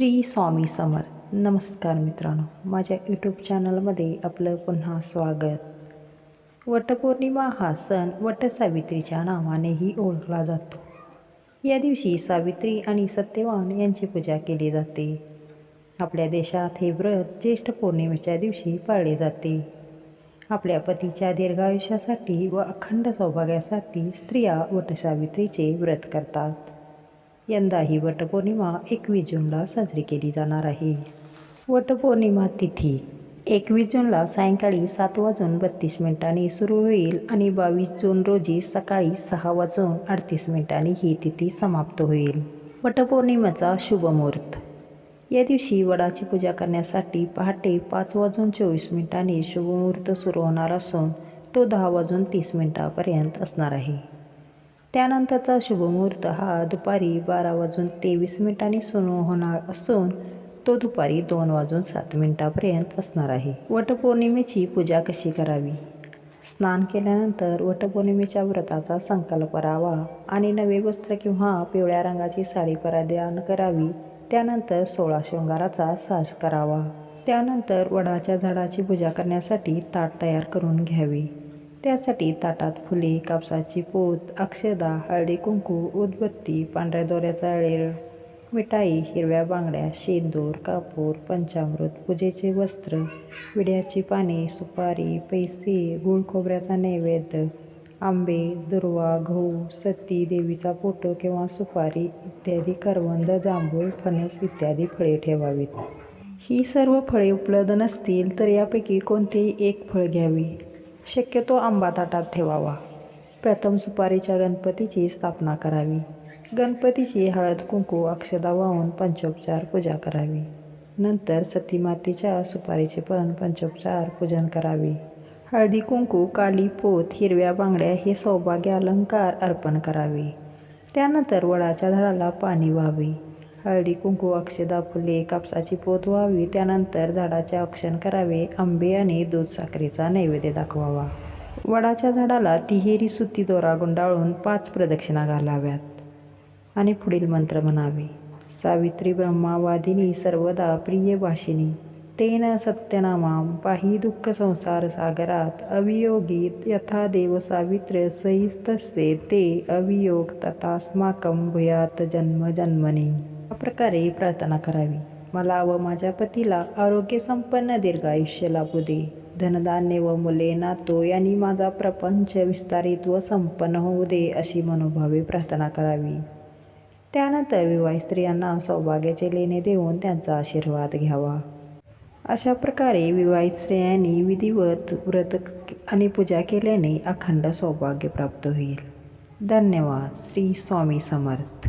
श्री स्वामी समर्थ. नमस्कार मित्रांनो. माझ्या यूट्यूब चॅनलमध्ये आपलं पुन्हा स्वागत. वटपौर्णिमा हा सण वटसावित्रीच्या नावानेही ओळखला जातो. या दिवशी सावित्री आणि सत्यवान यांची पूजा केली जाते. आपल्या देशात हे व्रत ज्येष्ठ पौर्णिमेच्या दिवशी पाळले जाते. आपल्या पतीच्या दीर्घायुष्यासाठी व अखंड सौभाग्यासाठी स्त्रिया वटसावित्रीचे व्रत करतात. यंदा ही वटपौर्णिमा एकवीस जूनला साजरी केली जाणार आहे. वटपौर्णिमा तिथी एकवीस जूनला सायंकाळी सात वाजून बत्तीस मिनिटांनी सुरू होईल आणि बावीस जून रोजी सकाळी सहा वाजून अडतीस मिनिटांनी ही तिथी समाप्त होईल. वटपौर्णिमेचा शुभमुहूर्त या दिवशी वडाची पूजा करण्यासाठी पहाटे पाच वाजून चोवीस मिनिटांनी शुभमुहूर्त सुरू होणार असून तो दहा वाजून तीस मिनिटापर्यंत असणार आहे. त्यानंतरचा शुभमुहूर्त हा दुपारी बारा वाजून तेवीस मिनिटांनी सुरू होणार असून तो दुपारी दोन वाजून सात मिनिटापर्यंत असणार आहे. वटपौर्णिमेची पूजा कशी करावी? स्नान केल्यानंतर वटपौर्णिमेच्या व्रताचा संकल्प करावा आणि नवे वस्त्र किंवा पिवळ्या रंगाची साडी परिधान करावी. त्यानंतर सोळा शृंगाराचा साज करावा. त्यानंतर वडाच्या झाडाची पूजा करण्यासाठी ताट तयार करून घ्यावी. त्यासाठी ताटात फुले कापसाची पोत अक्षदा हळदी कुंकू उदबत्ती पांढऱ्या दोऱ्याचा अळेळ मिठाई हिरव्या बांगड्या शेंदूर कापूर पंचामृत पूजेचे वस्त्र विड्याची पाने सुपारी पैसे गुळ खोबऱ्याचा नैवेद्य आंबे दुर्वा गहू सती देवीचा फोटो किंवा सुपारी इत्यादी करवंद जांभूळ फणस इत्यादी फळे ठेवावीत. ही सर्व फळे उपलब्ध नसतील तर यापैकी कोणतेही एक फळ घ्यावे. शक्यतो आंबा ताटात ठेवावा. प्रथम सुपारीच्या गणपतीची स्थापना करावी. गणपतीची हळद कुंकू अक्षदा वाहून पंचोपचार पूजा करावी. नंतर सतीमातीच्या सुपारीचे पण पंचोपचार पूजन करावे. हळदी कुंकू काली पोत हिरव्या बांगड्या हे सौभाग्य अलंकार अर्पण करावे. त्यानंतर वडाच्या झाडाला पाणी व्हावे. हळदी कुंकू अक्षदा फुले कापसाची पोत व्हावी. त्यानंतर झाडाचे औक्षण करावे. आंबे आणि दूध साखरेचा नैवेद्य दाखवावा. वडाच्या झाडाला तिहेरी सुती दोरा गुंडाळून पाच प्रदक्षिणा घालाव्यात आणि पुढील मंत्र म्हणावे. सावित्री ब्रह्मावादिनी सर्वदा प्रिय भाषिनी तेन सत्यनामा पाही दुःख संसार सागरात. अवियोगी यथा देव सावित्र सहिस्तसे ते अवियोग तथास्माकं भूयात जन्म जन्मनी. प्रकारे प्रार्थना करावी. मला व माझ्या पतीला आरोग्य संपन्न दीर्घायुष्य लाभू दे. धनधान्य व मुले नातो यांनी माझा प्रपंच विस्तारित व संपन्न होऊ दे अशी मनोभावे प्रार्थना करावी. त्यानंतर विवाहित स्त्रियांना सौभाग्याचे लेणे देऊन त्यांचा आशीर्वाद घ्यावा. अशा प्रकारे विवाहित स्त्रियांनी विधिवत व्रत आणि पूजा केल्याने अखंड सौभाग्य प्राप्त होईल. धन्यवाद. श्री स्वामी समर्थ.